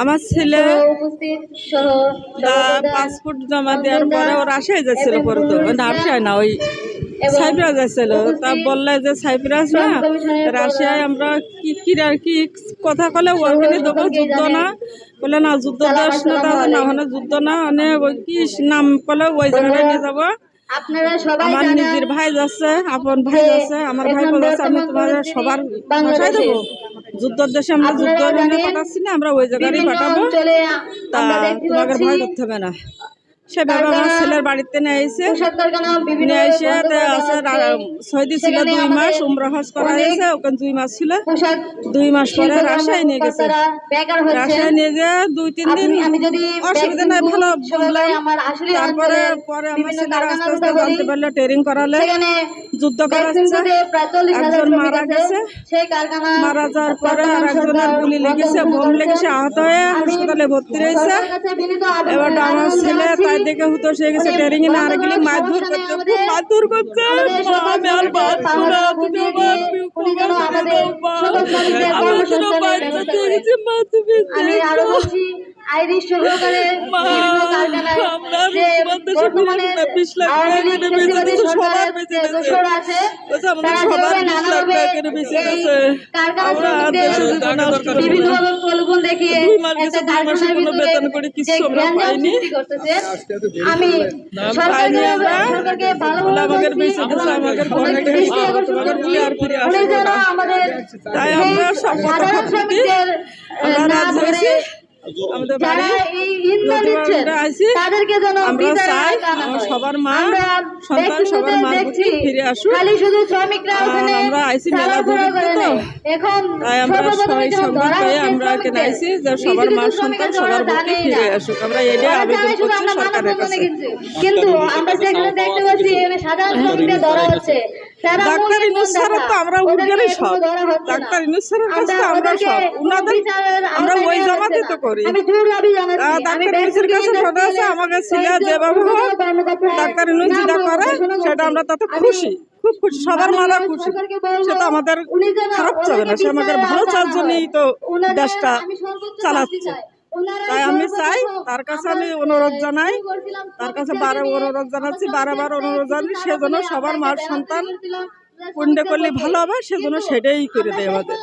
আমার ছেলে পাসপোর্ট জমা দেওয়ার পরে ও রাশিয়ায় যাচ্ছিল পরে তো ওই না রাশিয়ায় না ওই সাইপ্রাস যাচ্ছিল। তা বললে যে সাইপ্রাস না রাশিয়ায় আমরা কি কি আর কি কথা কলে ওখানে দেবো যুদ্ধ না। বলে না যুদ্ধ দেশ না তাহলে না ওখানে যুদ্ধ না মানে ওই কি নাম কলে ওই জায়গায় নিয়ে যাব। আমার নিজের ভাই যাচ্ছে আপন ভাই যাচ্ছে আমার ভাই বলেছে আমি তোমার সবার ভাষায় দেবো। যুদ্ধের দেশে আমরা যুদ্ধ পাঠাচ্ছি না আমরা ওই জায়গায় কাটাবো পাঠাবো। তা তোমাকে ভয় করতে হবে না। আমার ছেলের বাড়িতে নিয়ে এসে নিয়ে এসে আছে সৌদি ছিল দুই মাস উমরা হজ করা হয়েছে ওখানে দুই মাস ছিল। দুই মাস পরে নিয়ে গেছে। রাজশাহী নিয়ে দুই তিন দিন অসুবিধা নাই ভালো তারপরে পরে আমার বিভিন্ন ছেলেরা আস্তে কারখানার আস্তে জানতে পারল ট্রেনিং করালে। যুদ্ধ করাচ্ছে একজন মারা গেছে। মারা যাওয়ার পরে আর একজনের গুলি লেগেছে বোম লেগেছে আহত হয়ে হাসপাতালে ভর্তি রয়েছে। এবার আমার ছেলে তাই দেখে হুতো সে গেছে ট্রেনিং এ না গেলে মারধর করছে খুব মারধর করছে আমি আর বাঁচবো না আমার কর্মসংস্থানের বাচ্চা। গেছে মা তুমি আইরিশ সহকারে বিভিন্ন কারখানায় যে বর্তমানে আওয়ামী লীগ সরকারের আছে তারা যেভাবে নানাভাবে এই কারখানা শ্রমিকদের। বিভিন্নভাবে প্রলোভন দেখিয়ে একটা কারখানার ভিতরে যে গ্যাঞ্জাম সৃষ্টি করতেছে, আমি সরকারকে সরকারকে আমাদের দৃষ্টি আকর্ষণ করছি। উনি যেন সাধারণ শ্রমিকদের, না ধরে আমাদের বাড়ি আমরা তাদেরকে যেন আমরা চাই আওতায় আনা আমার। সবার মা, সন্তান, সবার মা ফিরে আসুক। খালি শুধু শ্রমিকরা ওখানে আমরা আইছি মেলা দূরে তো। এখন তাই আমরা সবাই যেন সংবাদ ধরা পেয়ে হচ্ছে আমরা এখানে শ্রমিকদের। যে সবার মা সন্তান সবার ধরা ফিরে আসুক আমরা এটাই আবেদন করছি সরকারের কাছে কিন্তু। কিন্তু আমরা যেখানে দেখতে পাচ্ছি সাধারণ শ্রমিকদের ধরা হচ্ছে ডাক্তার মূল ইনুস স্যারের তো আমরা ওদেরকে সব। ডাক্তার ইনুস স্যারের কাছে আমরা সব উনাদের বিচারের আমরা আওতায় ওই নেওয়া জামাতে হচ্ছে তো করি। ডাক্তার ইনুসের কাছে আছে আমাকে ছেলে কয়েকজন যেভাবে হোক ডাক্তার ইনুস নাম যেটা করে সেটা আমরা তাতে খুশি। খুব খুশি সবার মারা খুশি। সেটা আমাদের খারাপ না সে আমাদের ভালো আওতায় জন্যই তো। দেশটা চালাচ্ছে। তাই আমি চাই তার কাছে আমি অনুরোধ জানাই তার কাছে বারে অনুরোধ জানাচ্ছি আমরা বারে বারে অনুরোধ জানাচ্ছি সেজন্য সবার মার সন্তান করছিলাম, করলে ভালো হবে সেজন্য সেটাই করে দেয় আমাদের।